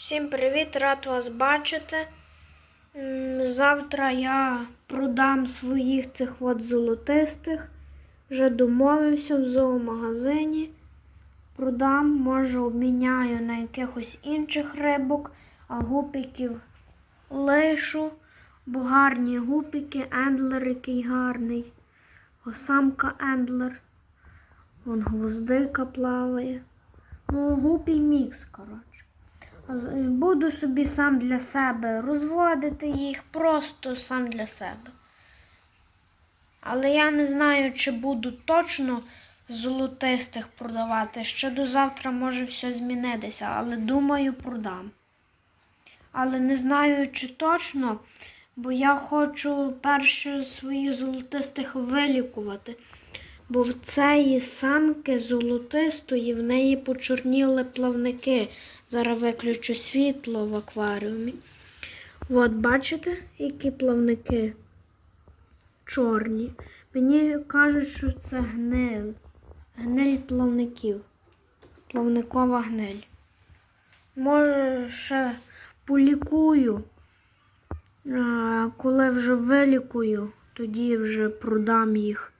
Всім привіт, рад вас бачити. Завтра я продам своїх цих от золотистих. Вже домовився в зоомагазині. Продам, може, обміняю на якихось інших рибок, а гупиків лишу, бо гарні гупики, ендлер який гарний, осамка ендлер. Вон гвоздика плаває. Ну, гупій мікс, коротше. Буду собі сам для себе розводити їх просто сам для себе. Але я не знаю, чи буду точно золотистих продавати. Ще до завтра може все змінитися, але думаю, продам. Але не знаю, чи точно, бо я хочу перше своїх золотистих вилікувати. Бо в цієї самки золотистої в неї почорніли плавники. Зараз виключу світло в акваріумі. От бачите, які плавники чорні. Мені кажуть, що це гниль. Гниль плавників. Плавникова гниль. Може, ще полікую. А, коли вже вилікую, тоді вже продам їх.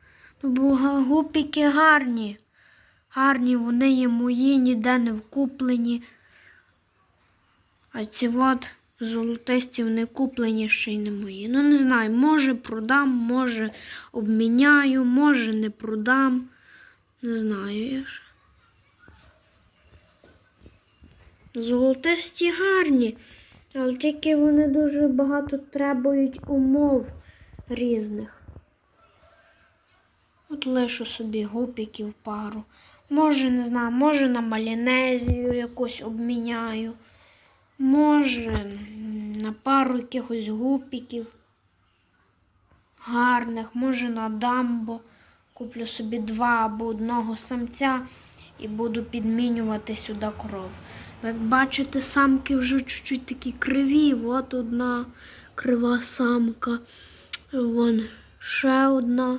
Гупіки гарні. Гарні, вони є мої, ніде не вкуплені. А ці от золотисті вони куплені ще й не мої. Ну, не знаю, може продам, може обміняю, може не продам. Не знаю я ж. Золотисті гарні, але тільки вони дуже багато требують умов різних. От лишу собі гупіків пару. Може, не знаю, може на малінезію якусь обміняю. Може, на пару якихось гупіків гарних, може на дамбо. Куплю собі два або одного самця і буду підмінювати сюди кров. Як бачите, самки вже чуть-чуть такі криві. От одна крива самка. Вон ще одна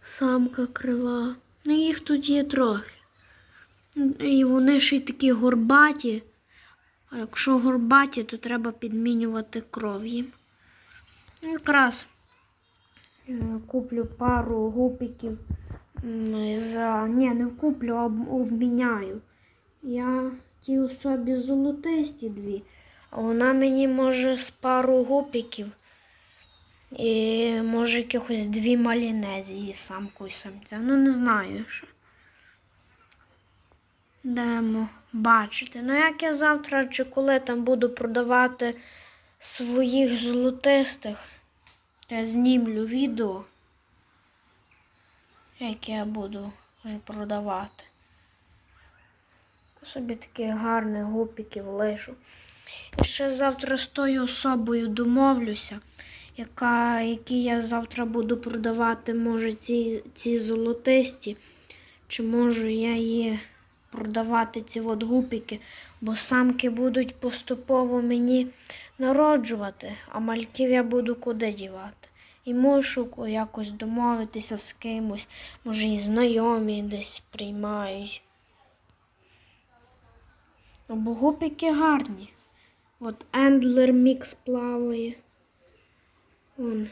самка крива. Ну, їх тут є трохи. І вони ще й такі горбаті. А якщо горбаті, то треба підмінювати кров їм. Якраз е, куплю пару гупиків м, за. Ні, не вкуплю, а обміняю. Я ті особі золотисті дві, а вона мені може з пару гупиків. І може якихось дві малінезії, самку і самця. Ну не знаю ще. Демо бачити. Ну, як я завтра чи коли там буду продавати своїх золотистих, я знімлю відео, як я буду вже продавати. Собі таких гарних гупіків лишу. І ще завтра з тою особою домовлюся, яка, які я завтра буду продавати, може, ці, ці золотисті, чи можу я її продавати ці от гупіки, бо самки будуть поступово мені народжувати, а мальків я буду куди дівати. І мушу якось домовитися з кимось, може і знайомі десь приймають. Бо гупіки гарні. От ендлер мікс плаває. Вон.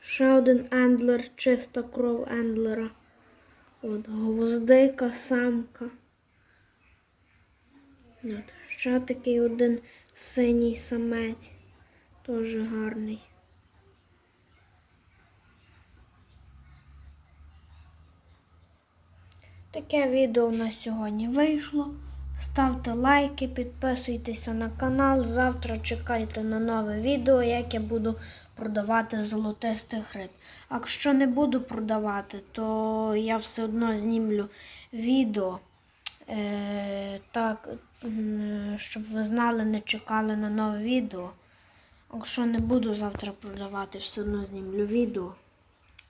Ще один ендлер, чиста кров ендлера. От гвоздика, самка. От, ще такий один синій самець. Теж гарний. Таке відео на сьогодні вийшло. Ставте лайки, підписуйтеся на канал. Завтра чекайте на нове відео, як я буду продавати золотистих риб. А якщо не буду продавати, то я все одно знімлю відео. Е, так, щоб ви знали, не чекали на нове відео. Якщо не буду завтра продавати, все одно знімлю відео.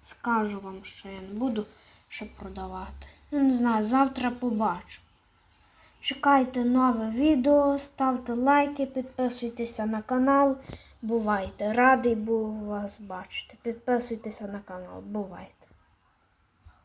Скажу вам, що я не буду ще продавати. Ну, не знаю, завтра побачу. Чекайте нове відео, ставте лайки, підписуйтеся на канал. Бувайте. Радий був вас бачити. Підписуйтеся на канал. Бувайте.